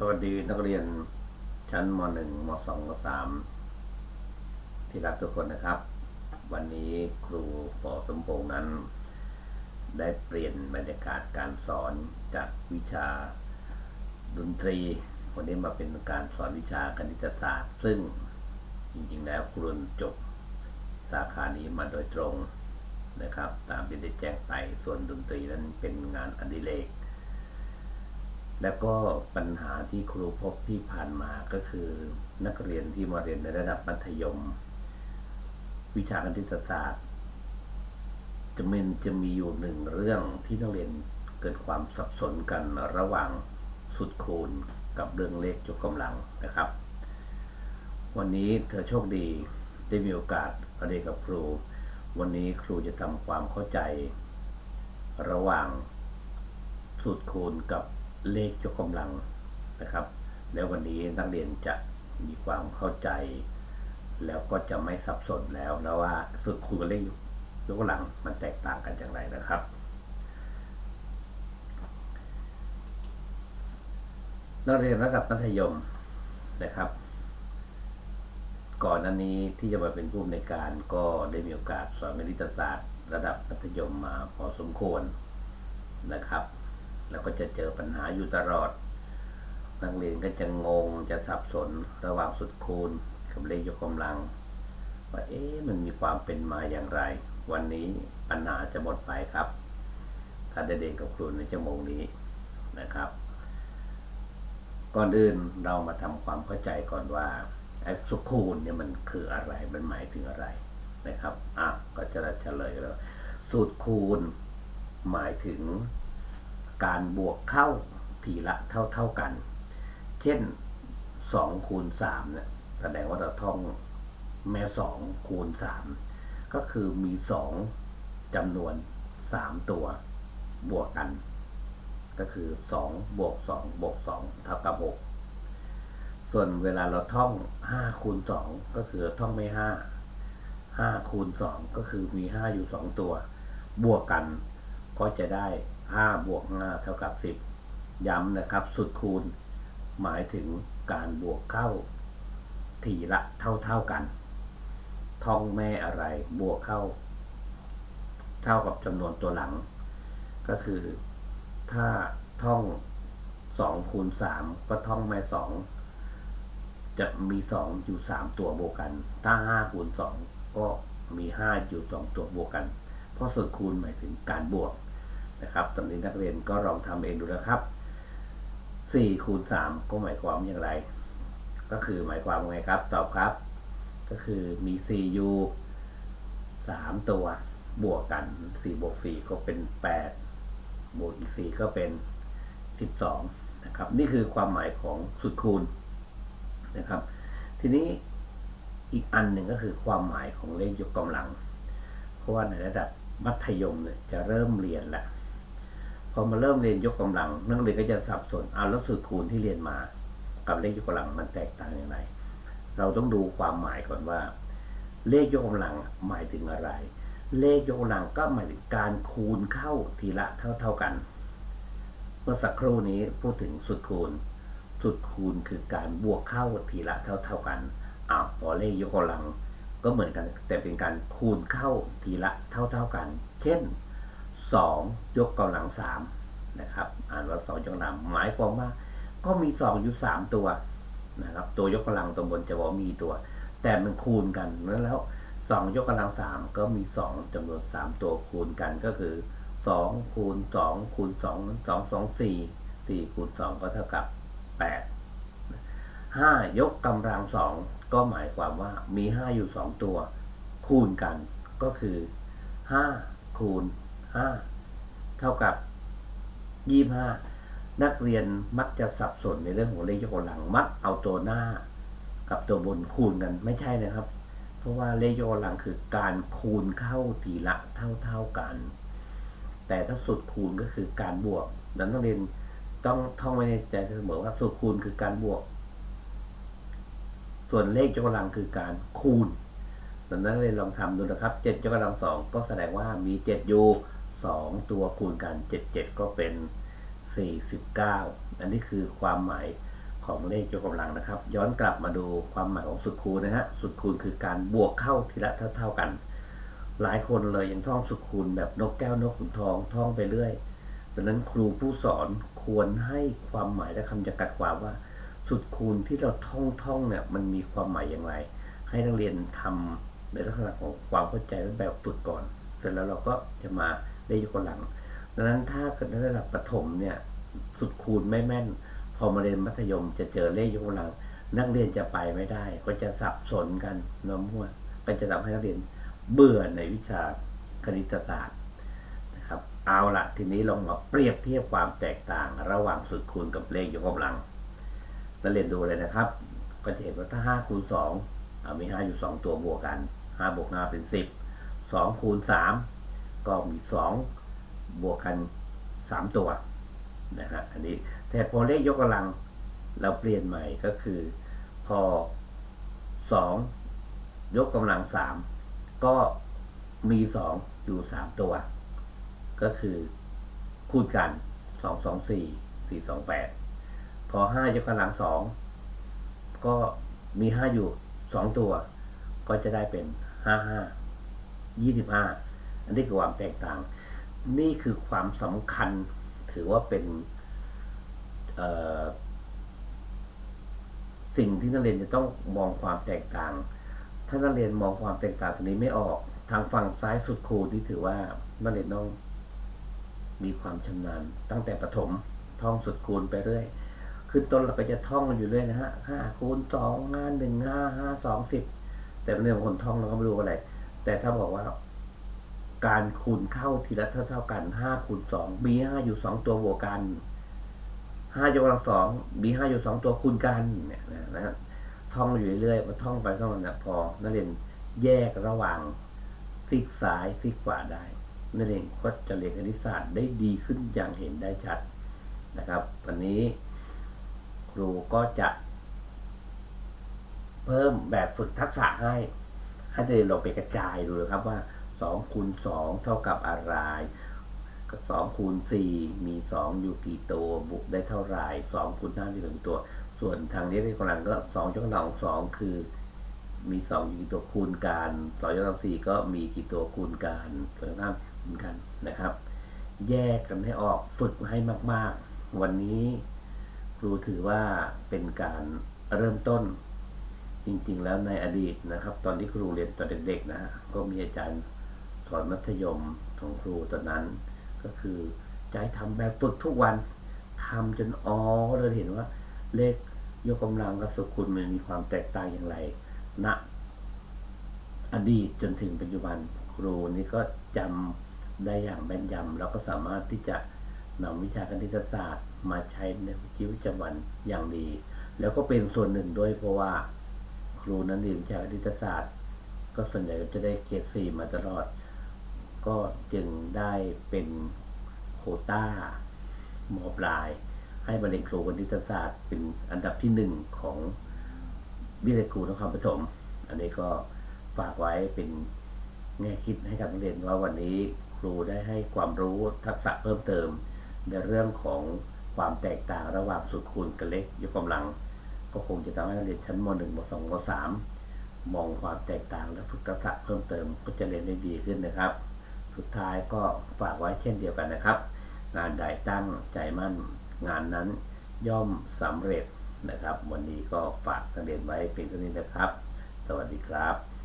สวัสดีนักเรียนชั้นม .1 ม .2 ม .3 ที่รักทุกคนนะครับ วันนี้ครูปอสมพงษ์นั้น ได้เปลี่ยนบรรยากาศการสอนจากวิชาดนตรี วันนี้มาเป็นการสอนวิชาคณิตศาสตร์ ซึ่งจริงๆแล้วครูจบสาขานี้มาโดยตรงนะครับ ตามที่ได้แจ้งไปส่วนดนตรีนั้นเป็นงานอดิเรก แล้วก็ปัญหาที่ครูพบที่ผ่านมาก็คือนักเรียนที่มาเรียนในระดับมัธยม วิชาคณิตศาสตร์ จะมีจะมีอยู่หนึ่งเรื่องที่นักเรียนเกิดความสับสนกันระหว่างสุดคูณกับเรื่องเลขยกกำลังนะครับ วันนี้เธอโชคดีได้มีโอกาสเรียนกับครู วันนี้ครูจะทำความเข้าใจ ระหว่างสูตรคูณกับ เลขยกกำลังนะครับ แล้ววันนี้นักเรียนจะมีความเข้าใจ แล้วก็จะไม่สับสนแล้วแล้วว่าสูตรคูณกับเลขยกกำลังมันแตกต่างกันอย่างไรนะครับ นักเรียนระดับมัธยมนะครับ ก่อนหน้านี้ที่จะมาเป็นผู้อำนวยการก็ได้มีโอกาสสอนคณิตศาสตร์ ระดับมัธยมมาพอสมควรนะครับ แล้วก็จะเจอปัญหาอยู่ตลอด นักเรียนก็จะงงจะสับสนระหว่างสุดคูณกับเลขยกกำลัง ว่าเอ๊ะมันมีความเป็นมาอย่างไร วันนี้ปัญหาจะหมดไปครับถ้าได้เรียนกับครูในชั่วโมงนี้นะครับก่อนอื่นเรามาทำความเข้าใจก่อนว่าไอ้สุคูณเนี่ยมันคืออะไร มันหมายถึงอะไรนะครับ อะ ก็จะเฉลยแล้ว สูตรคูณหมายถึง การบวกเข้าทีละเท่าเท่ากัน เช่นสองคูณสามเนี่ยแสดงว่าเราท่องแม่สองคูณสามก็คือมีสองจำนวนสามตัวบวกกัน ก็คือสองบวกสองบวกสองเท่ากับหกส่วนเวลาเราท่องห้าคูณสองก็คือท่องไม่ห้าห้าคูณสองก็คือมีห้าอยู่สองตัว บวกกันก็จะได้ ห้าบวกห้าเท่ากับสิบย้ำนะครับ สุดคูณ หมายถึงการบวกเข้า ทีละเท่าเท่าๆกัน ท่องแม่อะไรบวกเข้า เท่ากับจำนวนตัวหลัง ก็คือถ้าท่องสองคูณสามก็ท่องแม่สองจะมีสองอยู่สามตัวบวกกัน ถ้าห้าคูณสองก็มีห้าอยู่สองตัวบวกกัน เพราะส่วนคูณหมายถึงการบวก นะครับตอนนี้นักเรียนก็ลองทำเองดูนะครับสี่คูณสามก็หมายความอย่างไร ก็คือหมายความว่าไงครับ ตอบครับ ก็คือมีสี่อยู่สามตัวบวกกันสี่บวกสี่ก็เป็นแปดบวกอีกสี่ก็เป็นสิบสองนะครับ นี่คือความหมายของสุดคูณนะครับ ทีนี้อีกอันหนึ่งก็คือความหมายของเลขยกกำลัง เพราะว่าในระดับมัธยมเนี่ยจะเริ่มเรียนแล้ว พอมาเริ่มเรียนยกกำลังนักเรียนก็จะสับสนเอาแล้วสูตรคูณที่เรียนมา กับเลขยกกำลังมันแตกต่างอย่างไร เราต้องดูความหมายก่อนว่า เลขยกกำลังหมายถึงอะไร เลขยกกำลังก็หมายถึงการคูณเข้าทีละเท่าเท่ากัน เมื่อสักครู่นี้พูดถึงสุดคูณ สุดคูณคือการบวกเข้าทีละเท่าเท่ากันอ้าวพอเลขยกกำลังก็เหมือนกัน แต่เป็นการคูณเข้าทีละเท่าเท่ากัน เช่น 2 ยกกำลัง3นะครับ อ่านว่า 2 ยกกำลังหมายความว่า ก็มี 2 อยู่ 3 ตัวนะครับ ตัวยกกำลังตรงบนจะบอกมีตัว แต่มันคูณกันแล้ว2ยกกำลัง3ก็มี2จำนวน3ตัวคูณกันก็คือ2คูณ2คูณ2นั้น2 2 4 4คูณ2ก็เท่ากับ8 5ยกกำลัง2ก็หมายความว่ามี5อยู่2ตัว คูณกันก็คือ5คูณ 5เท่ากับ25นักเรียนมักจะสับสนในเรื่องของเลขยกกำลังมักเอาตัวหน้า กับตัวบนคูณกันไม่ใช่นะครับ เพราะว่าเลขยกกำลังคือการคูณเข้าทีละเท่าเท่าๆกัน แต่ถ้าสุดคูณก็คือการบวกดังนั้นนักเรียนต้องท่องไว้ในใจเสมอว่าสุดคูณคือการบวก ส่วนเลขยกกำลังคือการคูณดังนั้นเลยนลองทำดูนะครับเจ็ดยกกำลังสองก็แสดงว่ามีเจ็ดอยู่ สองตัวคูณกันเจ็ดเจ็ดก็เป็นสี่สิบเก้าอันนี้คือความหมายของเลขยกกำลังนะครับ ย้อนกลับมาดูความหมายของสุดคูณนะฮะสุดคูณคือการบวกเข้าทีละเท่าๆกัน หลายคนเลยยังท่องสุดคูณแบบนกแก้วนกขุนทองท่องไปเรื่อยดังนั้นครูผู้สอนควรให้ความหมายและคำจำกัดความว่า สุดคูณที่เราท่องท่องเนี่ยมันมีความหมายอย่างไร ให้นักเรียนทำในลักษณะของความเข้าใจและแบบฝึกก่อน เสร็จแล้วเราก็จะมา ได้ยกกำลัง ดังนั้นถ้าเกิดในระดับประถมเนี่ยสุดคูณไม่แม่น พอมาเรียนมัธยมจะเจอเลขยกกำลัง นักเรียนจะไปไม่ได้ ก็จะสับสนกันน้อมั่วก็จะทำให้นักเรียนเบื่อในวิชาคณิตศาสตร์นะครับ เอาละทีนี้ลองมาเปรียบเทียบความแตกต่าง ระหว่างสุดคูณกับเลขยกกำลังนักเรียนดูเลยนะครับ ก็จะเห็นว่าถ้า5คูณ2อ่ามี5อยู่ 2 ตัวบวกกัน5บวก5เป็น 10 2คูณ3 ก็มี2บวกกัน3ตัวนะครับอันนี้แต่พอเลขยกกำลังเราเปลี่ยนใหม่ก็คือพอ2ยกกำลัง3ก็มี2อยู่3ตัว ก็คือคูณกัน2 2 4 4 2 8พอ5ยกกำลัง2ก็มี5อยู่2ตัว ก็จะได้เป็น5 5 25 อันนี้คือความแตกต่าง นี่คือความสำคัญถือว่าเป็นสิ่งที่นักเรียนจะต้องมองความแตกต่าง ถ้านักเรียนมองความแตกต่างตรงนี้ไม่ออก ทางฝั่งซ้ายสุดครูนี่ถือว่านักเรียนต้องมีความชำนาญ ตั้งแต่ประถมท่องสุดคูณไปเรื่อย ขึ้นต้นเราก็จะท่องกันอยู่เรื่อยนะฮะห้าคูณสองห้าหนึ่งห้าห้าสองสิบแต่บางทีบางคนท่องเราก็ไม่รู้อะไร แต่ถ้าบอกว่า การคูณเข้าทีละเท่าเท่าๆกันห้าคูณสองมีห้าอยู่สองตัวบวกกันห้ายกกำลังสองมีห้าอยู่สองตัวคูณกันเนี่ยนะฮะท่องอยู่เรื่อยๆมาท่องไปท่องมาเนี่ยพอนักเรียนแยกระหว่างซีกซ้ายซีกขวาได้นักเรียนก็จะเรียนคณิตศาสตร์ได้ดีขึ้นอย่างเห็นได้ชัดนะครับ วันนี้ครูก็จะเพิ่มแบบฝึกทักษะให้ ให้นักเรียนลองไปกระจายดูนะครับว่า 2คูณ2เท่ากับอะไรก็2คูณ4มี 2 อยู่กี่ตัวบุกได้เท่าไหร่2คูณ5มีกี่ตัว ส่วนทางนี้ในกำลังก็2ยกกำลัง2คือ มี2อยู่กี่ตัวคูณกัน2ยกกำลัง4ก็มีกี่ตัวคูณกัน2ยกกำลังคูณกันนะครับ แยกกันให้ออกฝึกให้มาก ๆ วันนี้ครูถือว่าเป็นการเริ่มต้นจริงๆแล้วในอดีตนะครับ ตอนที่ครูเรียนตอนเด็กๆนะฮะก็มีอาจารย์ สอนมัธยมของครูตอนนั้น ก็คือจะให้ทำแบบฝึกทุกวันทำจนอ๋อเราเห็นว่า เลขยกกำลังกับสกุลมันมีความแตกต่างอย่างไรณอดีตจนถึงปัจจุบันครูนี่ก็จำได้อย่างแม่นยำแล้วก็สามารถที่จะนำวิชาคณิตศาสตร์ มาใช้ในชีวิตประจำวันอย่างดี แล้วก็เป็นส่วนหนึ่งด้วยเพราะว่า ครูนั้นเรียนวิชาคณิตศาสตร์ ก็ส่วนใหญ่ก็จะได้เกรดสี่มาตลอด ก็จึงได้เป็นโคต้ามอปลาย ให้มาเรียนครูคณิตศาสตร์เป็นอันดับที่หนึ่งของวิทยาครูนครปฐมอันนี้ก็ฝากไว้เป็นแง่คิดให้กับนักเรียนว่าวันนี้ครูได้ให้ความรู้ทักษะเพิ่มเติม ในเรื่องของความแตกต่างระหว่างสุดคูณกับเล็กยกกำลัง ก็คงจะทำให้นักเรียนชั้นม .1 ม .2 ม .3 มองความแตกต่างและฝึกทักษะเพิ่มเติมก็จะเรียนได้ดีขึ้นนะครับ สุดท้ายก็ฝากไว้เช่นเดียวกันนะครับ งานใดตั้งใจมั่นงานนั้นย่อมสำเร็จนะครับ วันนี้ก็ฝากนักเด็นไว้เพียงเท่านี้นะครับ สวัสดีครับ